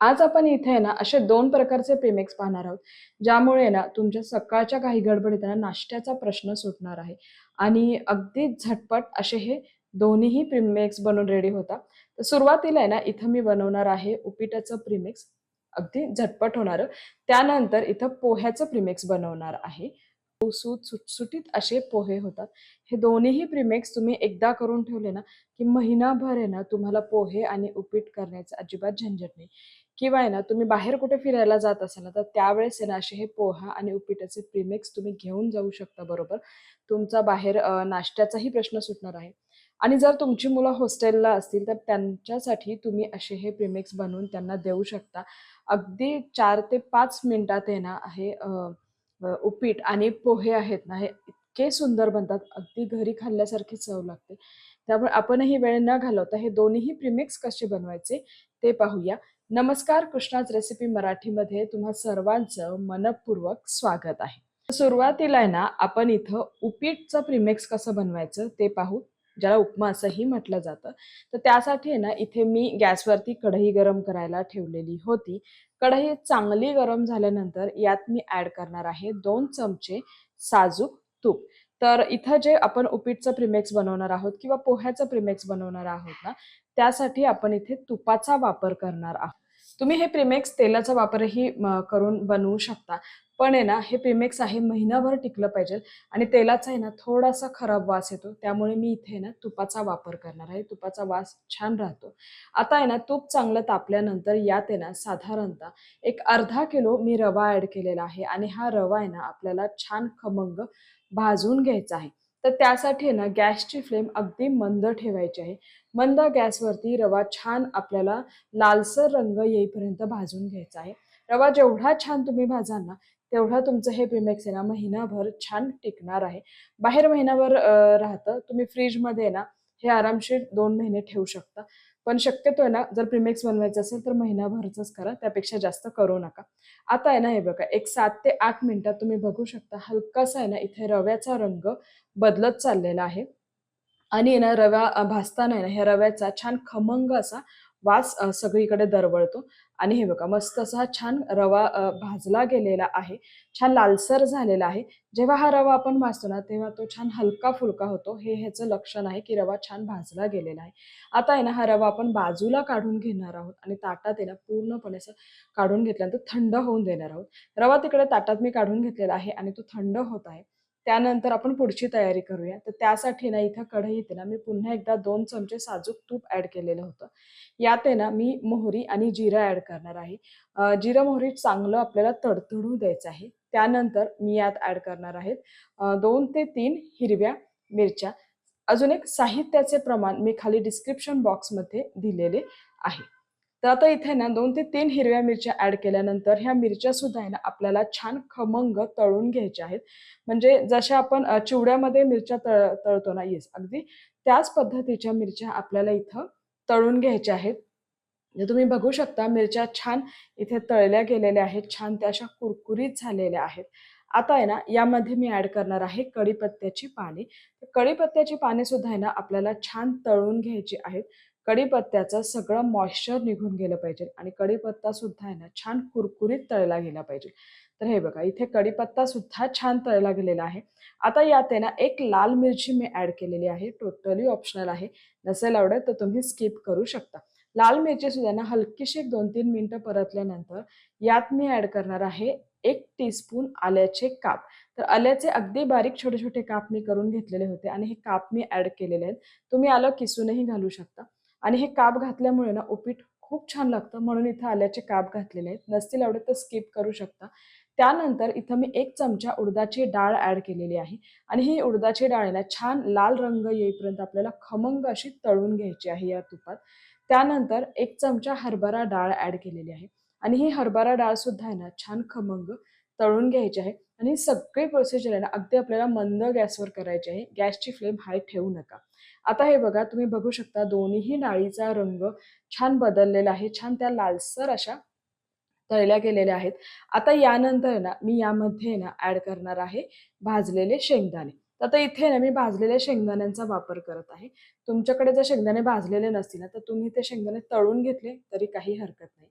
आज आपण इथे आहे ना असे दोन प्रकारचे प्रीमेक्स पाहणार आहोत ज्यामुळे ना तुमच्या सकाळच्या काही गडबडीत ना नाश्त्याचा प्रश्न सुटणार आहे. आणि अगदी झटपट असे हे दोन्हीही प्रिमेक्स बनवून रेडी होतात. तर सुरुवातीला आहे ना इथं मी बनवणार आहे उपीटाचं प्रीमेक्स अगदी झटपट होणार. त्यानंतर इथं पोह्याचं प्रीमेक्स बनवणार आहे. सुट सुटसुटीत असे पोहे होतात. हे दोन्हीही प्रीमेक्स तुम्ही एकदा करून ठेवले ना की महिनाभर आहे ना तुम्हाला पोहे आणि उपीट करण्याचं अजिबात झंझट नाही. किंवा आहे ना तुम्ही बाहेर कुठे फिरायला जात असाल ना तर त्यावेळेस आहे ना असे हे पोहा आणि उपीटाचे प्रीमेक्स तुम्ही घेऊन जाऊ शकता बरोबर? तुमचा बाहेर नाश्त्याचाही प्रश्न सुटणार आहे. आणि जर तुमची मुलं हॉस्टेलला असतील तर त्यांच्यासाठी तुम्ही असे हे प्रीमेक्स बनवून त्यांना देऊ शकता. अगदी चार ते पाच मिनिटात आहे ना हे उपीट आणि पोहे आहेत ना हे इतके सुंदर बनतात. अगदी घरी खाल्ल्यासारखी चव लागते. त्यामुळे आपणही वेळ न घालवता हे दोन्हीही प्रिमिक्स कसे बनवायचे ते पाहूया. नमस्कार कृष्णाच रेसिपी मराठीमध्ये तुम्हा सर्वांचं मनपूर्वक स्वागत आहे. सुरुवातीला आहे ना आपण इथं उपीटचं प्रिमिक्स कसं बनवायचं ते पाहू. ज्याला उपमा असंही म्हटलं जातं. तर त्यासाठी आहे ना इथे मी गॅसवरती कढई गरम करायला ठेवलेली होती. कढई चांगली गरम झाल्यानंतर यात मी ऍड करणार आहे दोन चमचे साजूक तूप. तर इथं जे आपण उपीटचं प्रिमेक्स बनवणार आहोत किंवा पोह्याचं प्रिमेक्स बनवणार आहोत ना त्यासाठी आपण इथे तुपाचा वापर करणार आहोत. तुम्ही हे प्रिमेक्स तेलाचा वापरही करून बनवू शकता. पण आहे ना हे प्रिमेक्स आहे महिनाभर टिकलं पाहिजे आणि तेलाचा आहे ना थोडासा खराब वास येतो. त्यामुळे मी इथे ना तुपाचा वापर करणार आहे. तुपाचा वास छान राहतो. आता आहे ना तूप चांगलं तापल्यानंतर यात आहे ना साधारणतः एक अर्धा किलो मी रवा ॲड केलेला आहे. आणि हा रवा आहे ना आपल्याला छान खमंग भाजून घ्यायचा आहे. तर त्यासाठी ना गॅसची फ्लेम अगदी मंद ठेवायची आहे. मंद गॅसवरती रवा छान आपल्याला लालसर रंग येईपर्यंत भाजून घ्यायचा आहे. रवा जेवढा छान तुम्ही भाजाल ना तेवढा तुमचं हे प्रीमिक्स आहे ना महिनाभर छान टिकणार आहे. बाहेर महिनाभर राहतं. तुम्ही फ्रीजमध्ये ना हे आरामशीर दोन महिने ठेवू शकता. पण शक्यतो आहे ना जर प्रिमेक्स बनवायचं असेल तर महिनाभरचंच करा त्यापेक्षा जास्त करू नका. आता आहे ना हे बघा एक सात ते आठ मिनिटात तुम्ही बघू शकता हलकासा आहे ना इथे रव्याचा रंग बदलत चाललेला आहे. आणि आहे ना रव्या भासताना आहे ना ह्या रव्याचा छान खमंग असा वास सगळीकडे दरवळतो. आणि हे बघा मस्त असा हा छान रवा भाजला गेलेला आहे. छान लालसर झालेला आहे. जेव्हा हा रवा आपण भाजतो ना तेव्हा तो छान हलका फुलका होतो. हे ह्याचं लक्षण आहे की रवा छान भाजला गेलेला आहे. आता आहे ना हा रवा आपण बाजूला काढून घेणार आहोत आणि ताटात आहे ना पूर्णपणे असं काढून घेतल्यानंतर थंड होऊन देणार आहोत. रवा तिकडे ताटात मी काढून घेतलेला आहे आणि तो थंड होत आहे. त्यानंतर आपण पुढची तयारी करूया. तर त्यासाठी ना इथं कढईत ना मी पुन्हा एकदा दोन चमचे साजूक तूप ॲड केलेलं होतं. यात आहे ना मी मोहरी आणि जिरं ॲड करणार आहे. जिरं मोहरी चांगलं आपल्याला तडतडू द्यायचं आहे. त्यानंतर मी यात ॲड करणार आहेत दोन ते तीन हिरव्या मिरच्या. अजून एक साहित्याचे प्रमाण मी खाली डिस्क्रिप्शन बॉक्समध्ये दिलेले आहे. तर आता इथे ना दोन ते तीन हिरव्या मिरच्या ऍड केल्यानंतर ह्या मिरच्या सुद्धा आहे ना आपल्याला छान खमंग तळून घ्यायच्या आहेत. म्हणजे जशा आपण चिवड्यामध्ये मिरच्या तळ तळतो ना येस अगदी. त्याच पद्धतीच्या मिरच्या आपल्याला इथं तळून घ्यायच्या आहेत. तुम्ही बघू शकता मिरच्या छान इथे तळल्या गेलेल्या आहेत छान त्या अशा कुरकुरीत झालेल्या आहेत. आता आहे ना यामध्ये मी ऍड करणार आहे कढीपत्त्याची पाने. कढीपत्त्याची पाने सुद्धा आहे ना आपल्याला छान तळून घ्यायची आहेत. कढीपत्त्याचं सगळं मॉइश्चर निघून गेलं पाहिजे. आणि कढीपत्ता सुद्धा आहे ना छान कुरकुरीत तळला गेला पाहिजे. तर हे बघा इथे कढीपत्ता सुद्धा छान तळला गेलेला आहे. आता यात आहे ना एक लाल मिरची मी ऍड केलेली आहे. टोटली ऑप्शनल आहे. नसेल आवडत तर तुम्ही स्किप करू शकता. लाल मिरची सुद्धा ना हलकीशी एक दोन तीन मिनिटं परतल्यानंतर यात मी ऍड करणार आहे एक टीस्पून आल्याचे काप. तर आल्याचे अगदी बारीक छोटे छोटे काप मी करून घेतलेले होते आणि हे काप मी ऍड केलेले आहेत. तुम्ही आलं किसूनही घालू शकता. आणि हे काप घातल्यामुळे ना उपीट खूप छान लागतं. म्हणून इथं आल्याचे काप घातलेले आहेत. नसतील आवडत तर स्किप करू शकता. त्यानंतर इथं मी एक चमचा उडदाची डाळ ॲड केलेली आहे. आणि ही उडदाची डाळ आहे ना छान लाल रंग येईपर्यंत आपल्याला खमंग अशी तळून घ्यायची आहे या तुपात. त्यानंतर एक चमचा हरभरा डाळ ॲड केलेली आहे. आणि ही हरभरा डाळ सुद्धा आहे ना छान खमंग तळून घ्यायची आहे. आणि सगळी प्रोसिजर आहे ना अगदी आपल्याला मंद गॅसवर करायची आहे. गॅसची फ्लेम हाय ठेवू नका. आता हे बघा तुम्ही बघू शकता दोन्हीही डाळीचा रंग छान बदललेला आहे छान त्या लालसर अशा तळल्या गेलेल्या आहेत. आता यानंतर ना मी यामध्ये ना ऍड करणार आहे भाजलेले शेंगदाणे. तर आता इथे ना मी भाजलेल्या शेंगदाण्यांचा वापर करत आहे. तुमच्याकडे जर शेंगदाणे भाजलेले नसतील ना तर तुम्ही ते शेंगदाणे तळून घेतले तरी काही हरकत नाही.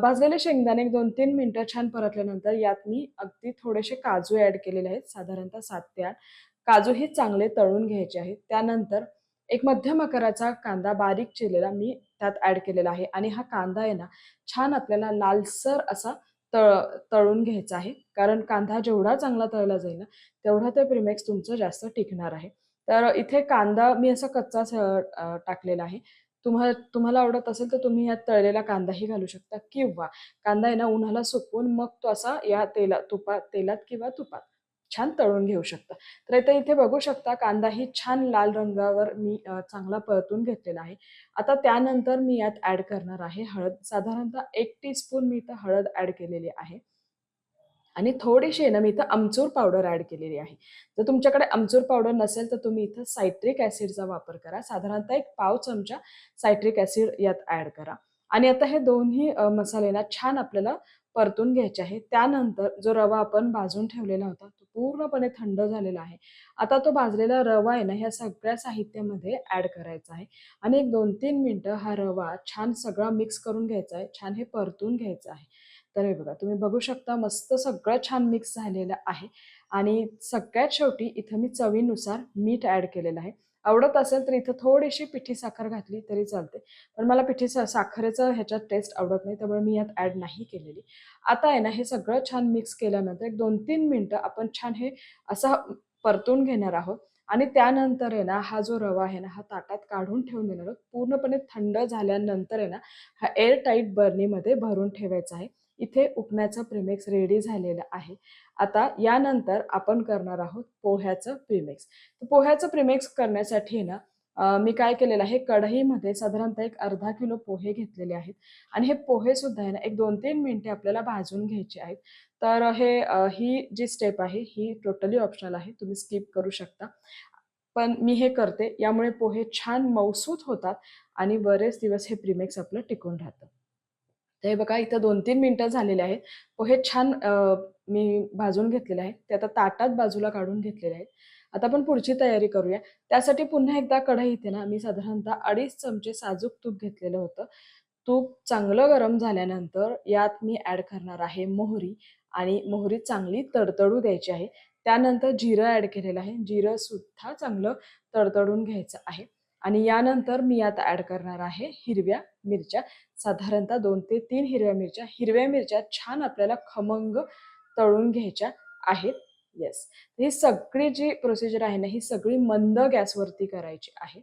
भाजलेले शेंगदाणे दोन तीन मिनटं छान परतल्यानंतर यात मी अगदी थोडेसे काजू ऍड केलेले आहेत साधारणतः सात ते आठ. काजू हे चांगले तळून घ्यायचे आहेत. त्यानंतर एक मध्यम आकाराचा कांदा बारीक चिरलेला मी त्यात ऍड केलेला आहे. आणि हा कांदा आहे ना छान आपल्याला लालसर असा तळ तळून घ्यायचा आहे. कारण कांदा जेवढा चांगला तळला जाईल ना तेवढा ते प्रिमेक्स तुमचं जास्त टिकणार आहे. तर इथे कांदा मी असा कच्चा टाकलेला आहे. तुम्हाला तुम्हाला आवडत असेल तर तुम्ही यात तळलेला कांदाही घालू शकता. किंवा कांदा आहे ना उन्हाला सुकवून मग तो असा या तेला तुपात तेलात किंवा तुपात छान तळून घेऊ शकता. तर आता इथे बघू शकता कांदा ही छान लाल रंगावर मी चांगला परतून घेतलेला आहे. आता त्यानंतर मी यात ॲड करणार आहे हळद. साधारणतः एक टीस्पून मी इथं हळद ॲड केलेली आहे. आणि थोडीशी आहे ना मी इथं आमचूर पावडर ॲड केलेली आहे. जर तुमच्याकडे आमचूर पावडर नसेल तर तुम्ही इथं सायट्रिक ॲसिडचा वापर करा. साधारणतः एक पाव चमचा सायट्रिक ॲसिड यात ॲड करा. आणि आता हे दोन्ही अ, मसाले ना छान आपल्याला परतून घ्यायचे आहे. त्यानंतर जो रवा आपण भाजून ठेवलेला होता तो पूर्णपणे थंड झालेला आहे. आता तो भाजलेला रवा आहे ना ह्या सगळ्या साहित्यामध्ये ॲड करायचा आहे. आणि एक दोन तीन मिनटं हा रवा छान सगळा मिक्स करून घ्यायचा आहे. छान हे परतून घ्यायचं आहे. तर हे बघा तुम्ही बघू शकता मस्त सगळं छान मिक्स झालेलं आहे. आणि सगळ्यात शेवटी इथं मी चवीनुसार मीठ ॲड केलेलं आहे. आवडत असेल तर इथं थोडीशी पिठी साखर घातली तरी चालते. पण मला पिठी सा साखरेचं ह्याच्यात टेस्ट आवडत नाही त्यामुळे मी यात ॲड नाही केलेली. आता आहे ना हे सगळं छान मिक्स केल्यानंतर एक दोन तीन मिनटं आपण छान हे असा परतून घेणार आहोत. आणि त्यानंतर आहे ना हा जो रवा आहे ना हा ताटात काढून ठेवून देणार आहोत. पूर्णपणे थंड झाल्यानंतर आहे ना हा एअर टाईट बर्नीमध्ये भरून ठेवायचा आहे. इथे उपण्याचं प्रिमेक्स रेडी झालेलं आहे. आता यानंतर आपण करणार आहोत पोह्याचं प्रिमेक्स तर पोह्याचं प्रिमेक्स करण्यासाठी ना मी काय केलेलं आहे कढईमध्ये साधारणतः एक अर्धा किलो पोहे घेतलेले आहेत. आणि हे पोहे सुद्धा आहे ना एक दोन तीन मिनिटे आपल्याला भाजून घ्यायचे आहेत. तर हे ही जी स्टेप आहे ही टोटली ऑप्शनल आहे तुम्ही स्किप करू शकता. पण मी हे करते यामुळे पोहे छान मौसूत होतात आणि बरेच दिवस हे प्रिमेक्स आपलं टिकून राहतं. तर हे बघा इथं दोन तीन मिनटं झालेले आहेत. पोहे छान मी भाजून घेतलेले आहेत ते आता ताटात बाजूला काढून घेतलेले आहेत. आता आपण पुढची तयारी करूया. त्यासाठी पुन्हा एकदा कढई इथे ना मी साधारणतः अडीच चमचे साजूक तूप घेतलेलं होतं. तूप चांगलं गरम झाल्यानंतर यात मी ॲड करणार आहे मोहरी आणि मोहरी चांगली तडतडू द्यायची आहे. त्यानंतर जिरं ॲड केलेलं आहे. जिरं सुद्धा चांगलं तडतडून घ्यायचं आहे. आणि यानंतर मी यात ॲड करणार आहे हिरव्या मिरच्या. साधारणतः दोन ते तीन हिरव्या मिरच्या. हिरव्या मिरच्या छान आपल्याला खमंग तळून घ्यायच्या आहेत. येस ही सगळी जी प्रोसिजर आहे ना ही सगळी मंद गॅसवरती करायची आहे.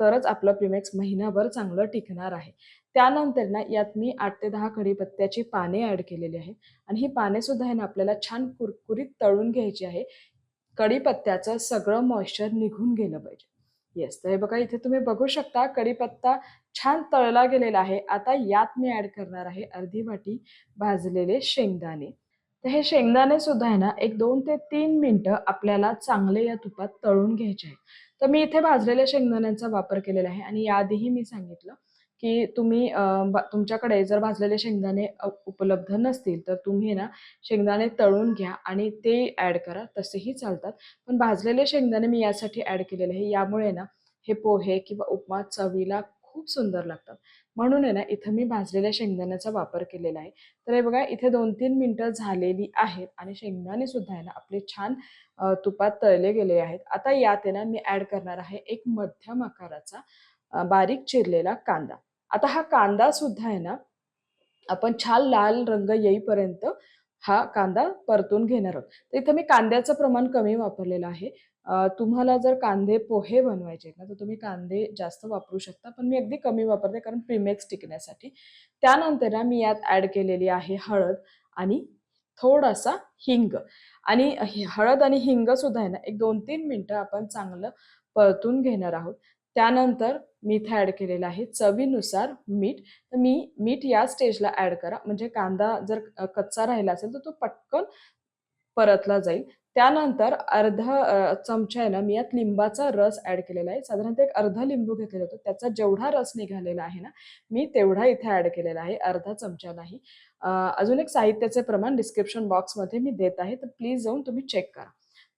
तरच आपलं प्रिमेक्स महिनाभर चांगलं टिकणार आहे. त्यानंतर ना यात मी आठ ते दहा कढीपत्त्याची पाने ॲड केलेली आहेत आणि ही पाने सुद्धा आहे ना आपल्याला छान कुरकुरीत तळून घ्यायची आहे. कढीपत्त्याचं सगळं मॉइश्चर निघून गेलं पाहिजे. येस तर हे बघा इथे तुम्ही बघू शकता कढीपत्ता छान तळला गेलेला आहे. आता यात मी ऍड करणार आहे अर्धी वाटी भाजलेले शेंगदाणे. तर हे शेंगदाणे सुद्धा आहे ना एक दोन ते तीन मिनटं आपल्याला चांगले या तुपात तळून घ्यायचे आहे तर मी इथे भाजलेल्या शेंगदाण्यांचा वापर केलेला आहे आणि याआधीही मी सांगितलं की तुम्ही तुमच्याकडे जर भाजलेले शेंगदाणे उपलब्ध नसतील तर तुम्ही ना शेंगदाणे तळून घ्या आणि ते ॲड करा. तसेही चालतात. पण भाजलेले शेंगदाणे मी यासाठी ॲड केलेले आहे. यामुळे ना हे पोहे किंवा उपमा चवीला खूप सुंदर लागतात. म्हणून आहे ना इथं मी भाजलेल्या शेंगदाण्याचा वापर केलेला आहे. तर हे बघा इथे दोन तीन मिनटं झालेली आहेत आणि शेंगदाणे सुद्धा आहे ना आपले छान तुपात तळले गेले आहेत. आता यात आहे ना मी ॲड करणार आहे एक मध्यम आकाराचा बारीक चिरलेला कांदा. आता हा कांदा सुद्धा आहे ना आपण छान लाल रंग येईपर्यंत हा कांदा परतून घेणार आहोत. तर इथं मी कांद्याचं प्रमाण कमी वापरलेलं आहे. तुम्हाला जर कांदे पोहे बनवायचे आहेत ना तर तुम्ही कांदे जास्त वापरू शकता पण मी अगदी कमी वापरते कारण प्रीमेक्स टिकण्यासाठी. त्यानंतर ना मी यात ऍड केलेली आहे हळद आणि थोडासा हिंग. आणि हळद आणि हिंग सुद्धा आहे ना एक दोन तीन मिनटं आपण चांगलं परतून घेणार आहोत. त्यानंतर मी इथे केलेलं आहे चवीनुसार मीठ. तर मी मीठ या स्टेजला ॲड करा. म्हणजे कांदा जर कच्चा राहिला असेल तर तो पटकन परतला जाईल. त्यानंतर अर्धा अ, चमचा आहे ना मी यात लिंबाचा रस ॲड केलेला आहे. साधारणतः एक अर्धा लिंबू घेतलेला होता. त्याचा जेवढा रस निघालेला आहे ना मी तेवढा इथे ॲड केलेला आहे. अर्धा चमचा नाही. अजून एक साहित्याचे प्रमाण डिस्क्रिप्शन बॉक्समध्ये मी देत आहे. तर प्लीज जाऊन तुम्ही चेक करा.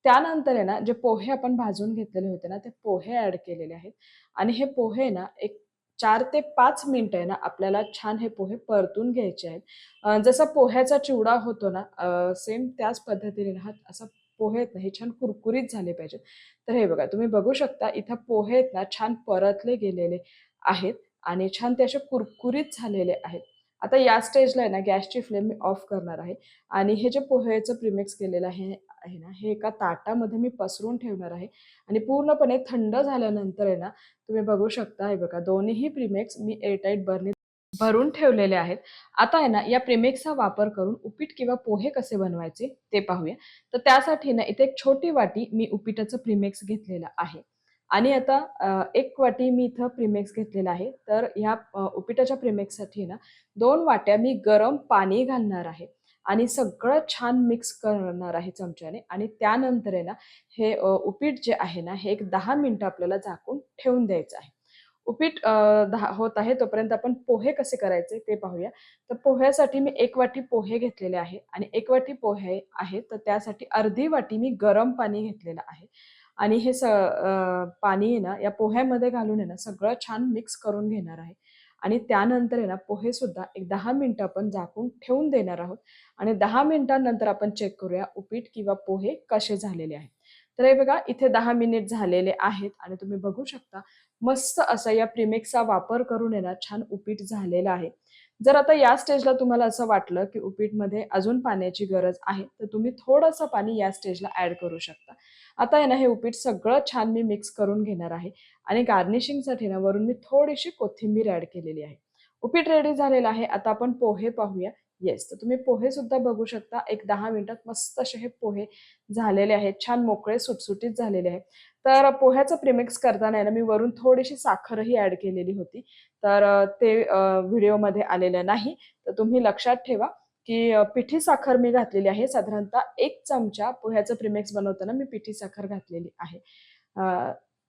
त्यानंतर आहे ना जे पोहे आपण भाजून घेतलेले होते ना ते पोहे ऍड केलेले आहेत. आणि हे पोहे ना एक चार ते पाच मिनिट आहे ना आपल्याला छान हे पोहे परतून घ्यायचे आहेत. जसा पोह्याचा चिवडा होतो ना सेम त्याच पद्धतीने ना हा असा पोहे आहेत ना हे छान कुरकुरीत झाले पाहिजेत. तर हे बघा तुम्ही बघू शकता इथं पोहे आहेत ना छान परतले गेलेले आहेत आणि छान ते असे कुरकुरीत झालेले आहेत. आता या स्टेजला आहे ना गॅसची फ्लेम मी ऑफ करणार आहे. आणि हे जे पोहेचं प्रिमिक्स केलेलं आहे आहे ना हे एका ताटामध्ये मी पसरून ठेवणार आहे. आणि पूर्णपणे थंड झाल्यानंतर आहे ना तुम्ही बघू शकता हे बघा दोन्ही प्रिमेक्स मी एअरटाईट बर्नी भरून ठेवलेले आहेत. आता आहे ना या प्रिमेक्सचा वापर करून उपीट किंवा पोहे कसे बनवायचे ते पाहूया. तर त्यासाठी ना इथे एक छोटी वाटी मी उपीटाचं प्रिमेक्स घेतलेलं आहे. आणि आता एक वाटी मी इथं प्रिमेक्स घेतलेला आहे. तर ह्या उपिटाच्या उपीटाच्या प्रिमेक्ससाठी ना दोन वाट्या मी गरम पाणी घालणार आहे. आणि सगळं छान मिक्स करणार आहे चमच्याने. आणि त्यानंतर आहे ना हे उपीट जे आहे ना हे एक दहा मिनटं आपल्याला झाकून ठेवून द्यायचं आहे. उपीट दहा होत आहे तोपर्यंत आपण पोहे कसे करायचे ते पाहूया. तर पोह्यासाठी मी एक वाटी पोहे घेतलेले आहे आणि एक वाटी पोहे आहे तर त्यासाठी अर्धी वाटी मी गरम पाणी घेतलेलं आहे. आणि हे स पाणी आहे ना या पोह्यामध्ये घालून आहे ना सगळं छान मिक्स करून घेणार आहे. आणि त्यानंतर आहे ना पोहे सुद्धा एक दहा मिनटं आपण झाकून ठेवून देणार आहोत. आणि दहा मिनिटांनंतर आपण चेक करूया उपीट किंवा पोहे कसे झालेले आहेत. तर हे बघा इथे दहा मिनिट झालेले आहेत आणि तुम्ही बघू शकता मस्त असा या प्रिमेक्सचा वापर करून आहे ना छान उपीट झालेला आहे. जर आता या स्टेजला तुम्हाला असं वाटलं की उपीटमध्ये अजून पाण्याची गरज आहे तर तुम्ही थोडंसं पाणी या स्टेजला ऍड करू शकता. आता आहे ना हे उपीट सगळं छान मी मिक्स करून घेणार आहे आणि गार्निशिंगसाठी ना वरून मी थोडीशी कोथिंबीर ऍड केलेली आहे. उपीट रेडी झालेलं आहे आता आपण पोहे पाहूया. येस तर तुम्ही पोहे सुद्धा बघू शकता. एक दहा मिनिटात मस्त असे हे पोहे झालेले आहेत. छान मोकळे सुटसुटीत झालेले आहेत. तर पोह्याचं प्रिमिक्स करताना आहे ना मी वरून थोडीशी साखरही ऍड केलेली होती. तर ते व्हिडिओमध्ये आलेलं नाही. तर तुम्ही लक्षात ठेवा की पिठी साखर मी घातलेली आहे. साधारणतः एक चमचा पोह्याचं प्रिमिक्स बनवताना मी पिठी साखर घातलेली आहे.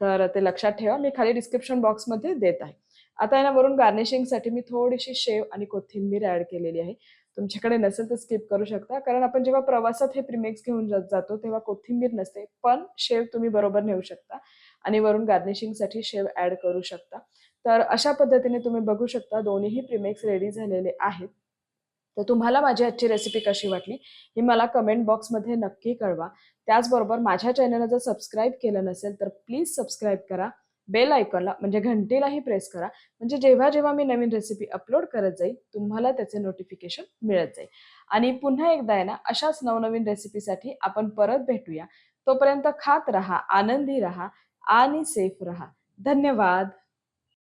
तर ते लक्षात ठेवा. मी खाली डिस्क्रिप्शन बॉक्समध्ये देत आहे. आता आहे वरून गार्निशिंगसाठी मी थोडीशी शेव आणि कोथिंबीर ऍड केलेली आहे. तुमच्याकडे नसेल तर स्किप करू शकता. कारण आपण जेव्हा प्रवासात हे प्रिमिक्स घेऊन जातो तेव्हा कोथिंबीर नसते पण शेव तुम्ही बरोबर नेऊ शकता. आणि वरून गार्निशिंगसाठी शेव ॲड करू शकता. तर अशा पद्धतीने तुम्ही बघू शकता दोन्हीही प्रिमेक्स रेडी झालेले आहेत. तर तुम्हाला माझी आजची रेसिपी कशी वाटली ही मला कमेंट बॉक्समध्ये नक्की कळवा. त्याचबरोबर माझ्या चॅनलला जर सबस्क्राईब केलं नसेल तर प्लीज सबस्क्राईब करा. बेल आयकॉनला म्हणजे घंटीलाही प्रेस करा. म्हणजे जेव्हा जेव्हा मी नवीन रेसिपी अपलोड करत जाईल तुम्हाला त्याचे नोटिफिकेशन मिळत जाईल. आणि पुन्हा एकदा आहे ना अशाच नवनवीन रेसिपीसाठी आपण परत भेटूया. तोपर्यंत खात रहा आनंदी रहा आणि सेफ रहा. धन्यवाद!